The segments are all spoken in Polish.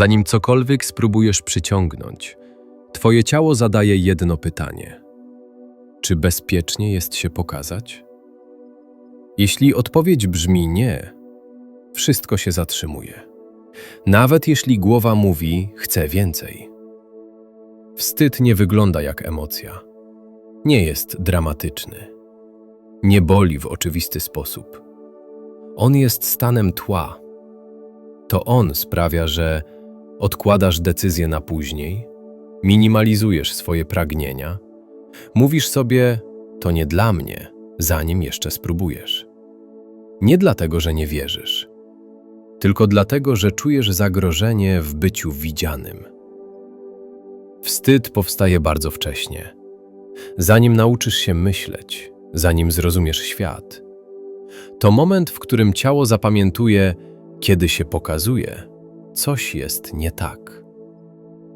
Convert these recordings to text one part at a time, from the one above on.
Zanim cokolwiek spróbujesz przyciągnąć, twoje ciało zadaje jedno pytanie: czy bezpiecznie jest się pokazać? Jeśli odpowiedź brzmi nie, wszystko się zatrzymuje. Nawet jeśli głowa mówi chcę więcej. Wstyd nie wygląda jak emocja. Nie jest dramatyczny. Nie boli w oczywisty sposób. On jest stanem tła. To on sprawia, że odkładasz decyzję na później, minimalizujesz swoje pragnienia, mówisz sobie to nie dla mnie, zanim jeszcze spróbujesz. Nie dlatego, że nie wierzysz, tylko dlatego, że czujesz zagrożenie w byciu widzianym. Wstyd powstaje bardzo wcześnie. Zanim nauczysz się myśleć, zanim zrozumiesz świat, to moment, w którym ciało zapamiętuje, kiedy się pokazuje, coś jest nie tak.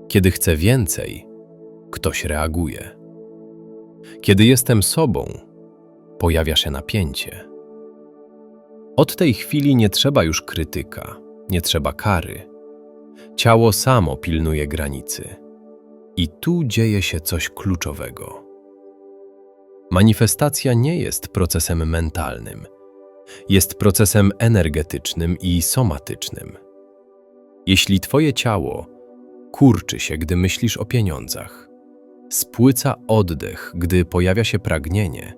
Kiedy chcę więcej, ktoś reaguje. Kiedy jestem sobą, pojawia się napięcie. Od tej chwili nie trzeba już krytyka, nie trzeba kary. Ciało samo pilnuje granicy. I tu dzieje się coś kluczowego. Manifestacja nie jest procesem mentalnym, jest procesem energetycznym i somatycznym. Jeśli Twoje ciało kurczy się, gdy myślisz o pieniądzach, spłyca oddech, gdy pojawia się pragnienie,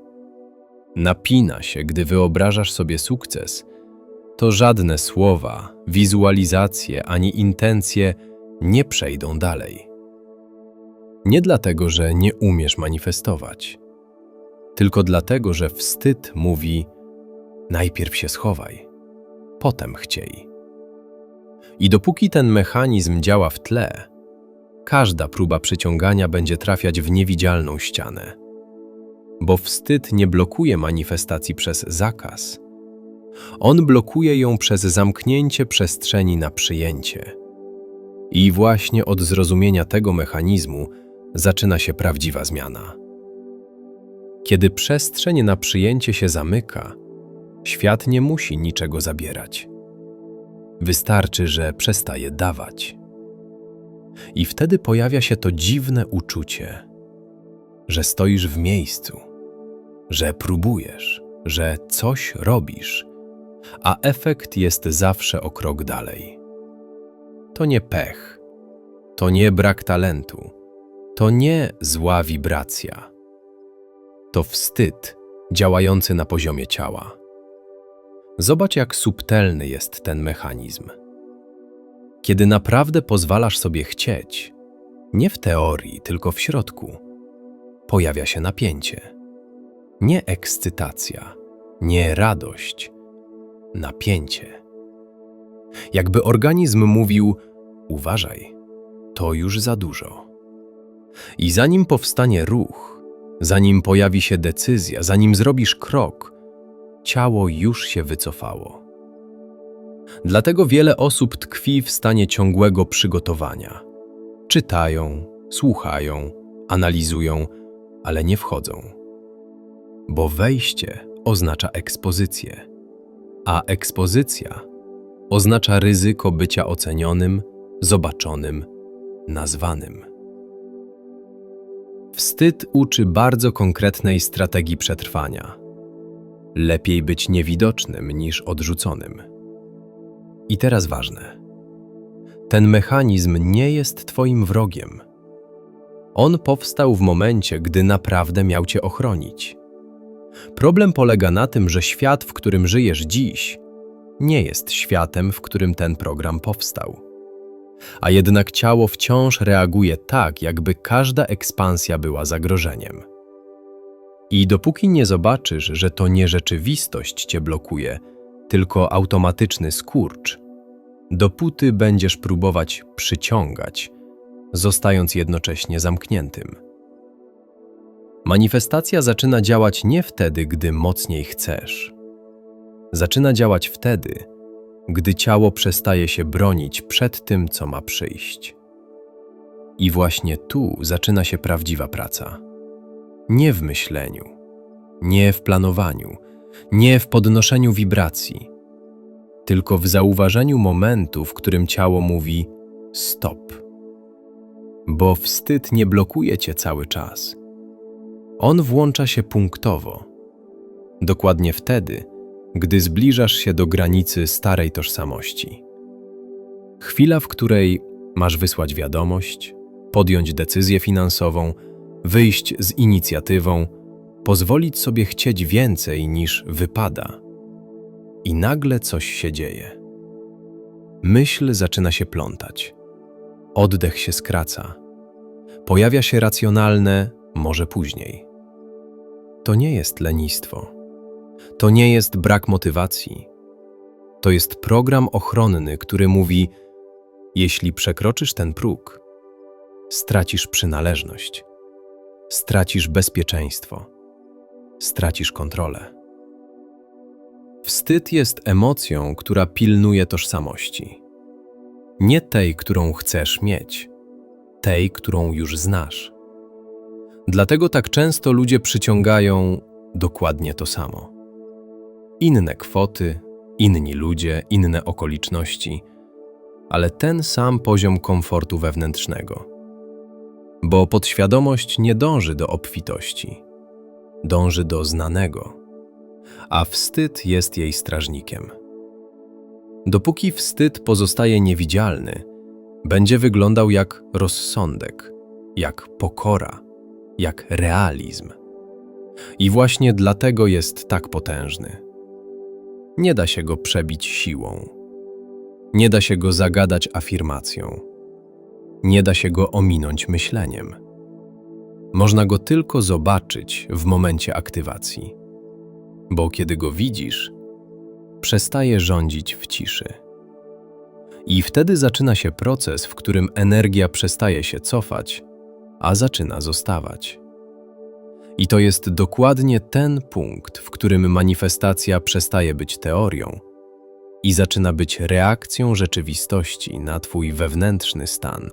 napina się, gdy wyobrażasz sobie sukces, to żadne słowa, wizualizacje ani intencje nie przejdą dalej. Nie dlatego, że nie umiesz manifestować, tylko dlatego, że wstyd mówi: najpierw się schowaj, potem chciej. I dopóki ten mechanizm działa w tle, każda próba przyciągania będzie trafiać w niewidzialną ścianę. Bo wstyd nie blokuje manifestacji przez zakaz. On blokuje ją przez zamknięcie przestrzeni na przyjęcie. I właśnie od zrozumienia tego mechanizmu zaczyna się prawdziwa zmiana. Kiedy przestrzeń na przyjęcie się zamyka, świat nie musi niczego zabierać. Wystarczy, że przestaje dawać. I wtedy pojawia się to dziwne uczucie, że stoisz w miejscu, że próbujesz, że coś robisz, a efekt jest zawsze o krok dalej. To nie pech, to nie brak talentu, to nie zła wibracja. To wstyd działający na poziomie ciała. Zobacz, jak subtelny jest ten mechanizm. Kiedy naprawdę pozwalasz sobie chcieć, nie w teorii, tylko w środku, pojawia się napięcie. Nie ekscytacja, nie radość, napięcie. Jakby organizm mówił: Uważaj, to już za dużo. I zanim powstanie ruch, zanim pojawi się decyzja, zanim zrobisz krok, ciało już się wycofało. Dlatego wiele osób tkwi w stanie ciągłego przygotowania. Czytają, słuchają, analizują, ale nie wchodzą. Bo wejście oznacza ekspozycję, a ekspozycja oznacza ryzyko bycia ocenionym, zobaczonym, nazwanym. Wstyd uczy bardzo konkretnej strategii przetrwania. Lepiej być niewidocznym niż odrzuconym. I teraz ważne. Ten mechanizm nie jest Twoim wrogiem. On powstał w momencie, gdy naprawdę miał Cię ochronić. Problem polega na tym, że świat, w którym żyjesz dziś, nie jest światem, w którym ten program powstał. A jednak ciało wciąż reaguje tak, jakby każda ekspansja była zagrożeniem. I dopóki nie zobaczysz, że to nie rzeczywistość cię blokuje, tylko automatyczny skurcz, dopóty będziesz próbować przyciągać, zostając jednocześnie zamkniętym. Manifestacja zaczyna działać nie wtedy, gdy mocniej chcesz. Zaczyna działać wtedy, gdy ciało przestaje się bronić przed tym, co ma przyjść. I właśnie tu zaczyna się prawdziwa praca. Nie w myśleniu, nie w planowaniu, nie w podnoszeniu wibracji, tylko w zauważeniu momentu, w którym ciało mówi: stop. Bo wstyd nie blokuje cię cały czas. On włącza się punktowo. Dokładnie wtedy, gdy zbliżasz się do granicy starej tożsamości. Chwila, w której masz wysłać wiadomość, podjąć decyzję finansową, wyjść z inicjatywą, pozwolić sobie chcieć więcej niż wypada. I nagle coś się dzieje. Myśl zaczyna się plątać. Oddech się skraca. Pojawia się racjonalne, może później. To nie jest lenistwo. To nie jest brak motywacji. To jest program ochronny, który mówi: Jeśli przekroczysz ten próg, stracisz przynależność, stracisz bezpieczeństwo, stracisz kontrolę. Wstyd jest emocją, która pilnuje tożsamości. Nie tej, którą chcesz mieć, tej, którą już znasz. Dlatego tak często ludzie przyciągają dokładnie to samo. Inne kwoty, inni ludzie, inne okoliczności, ale ten sam poziom komfortu wewnętrznego. Bo podświadomość nie dąży do obfitości, dąży do znanego, a wstyd jest jej strażnikiem. Dopóki wstyd pozostaje niewidzialny, będzie wyglądał jak rozsądek, jak pokora, jak realizm. I właśnie dlatego jest tak potężny. Nie da się go przebić siłą. Nie da się go zagadać afirmacją. Nie da się go ominąć myśleniem. Można go tylko zobaczyć w momencie aktywacji. Bo kiedy go widzisz, przestaje rządzić w ciszy. I wtedy zaczyna się proces, w którym energia przestaje się cofać, a zaczyna zostawać. I to jest dokładnie ten punkt, w którym manifestacja przestaje być teorią i zaczyna być reakcją rzeczywistości na Twój wewnętrzny stan.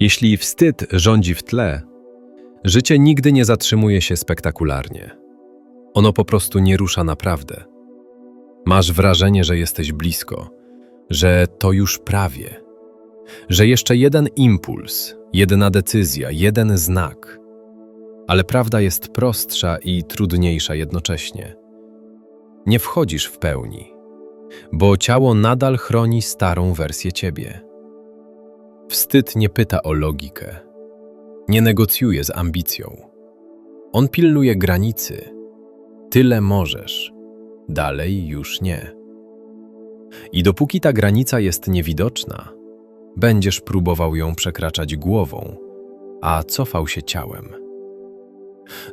Jeśli wstyd rządzi w tle, życie nigdy nie zatrzymuje się spektakularnie. Ono po prostu nie rusza naprawdę. Masz wrażenie, że jesteś blisko, że to już prawie, że jeszcze jeden impuls, jedna decyzja, jeden znak. Ale prawda jest prostsza i trudniejsza jednocześnie. Nie wchodzisz w pełni, bo ciało nadal chroni starą wersję ciebie. Wstyd nie pyta o logikę, nie negocjuje z ambicją. On pilnuje granicy. Tyle możesz, dalej już nie. I dopóki ta granica jest niewidoczna, będziesz próbował ją przekraczać głową, a cofał się ciałem.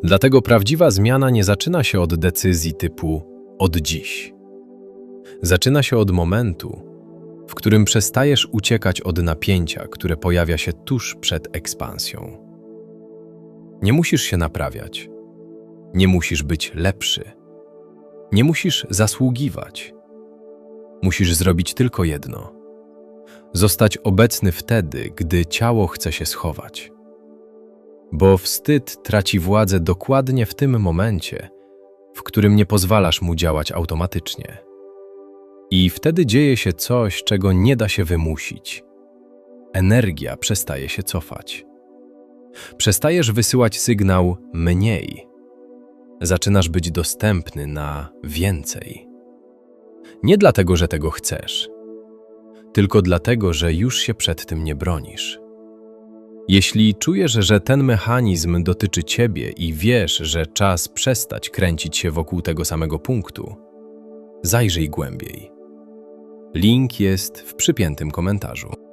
Dlatego prawdziwa zmiana nie zaczyna się od decyzji typu od dziś. Zaczyna się od momentu, w którym przestajesz uciekać od napięcia, które pojawia się tuż przed ekspansją. Nie musisz się naprawiać, nie musisz być lepszy, nie musisz zasługiwać. Musisz zrobić tylko jedno: zostać obecny wtedy, gdy ciało chce się schować. Bo wstyd traci władzę dokładnie w tym momencie, w którym nie pozwalasz mu działać automatycznie. I wtedy dzieje się coś, czego nie da się wymusić. Energia przestaje się cofać. Przestajesz wysyłać sygnał mniej. Zaczynasz być dostępny na więcej. Nie dlatego, że tego chcesz, tylko dlatego, że już się przed tym nie bronisz. Jeśli czujesz, że ten mechanizm dotyczy ciebie i wiesz, że czas przestać kręcić się wokół tego samego punktu, zajrzyj głębiej. Link jest w przypiętym komentarzu.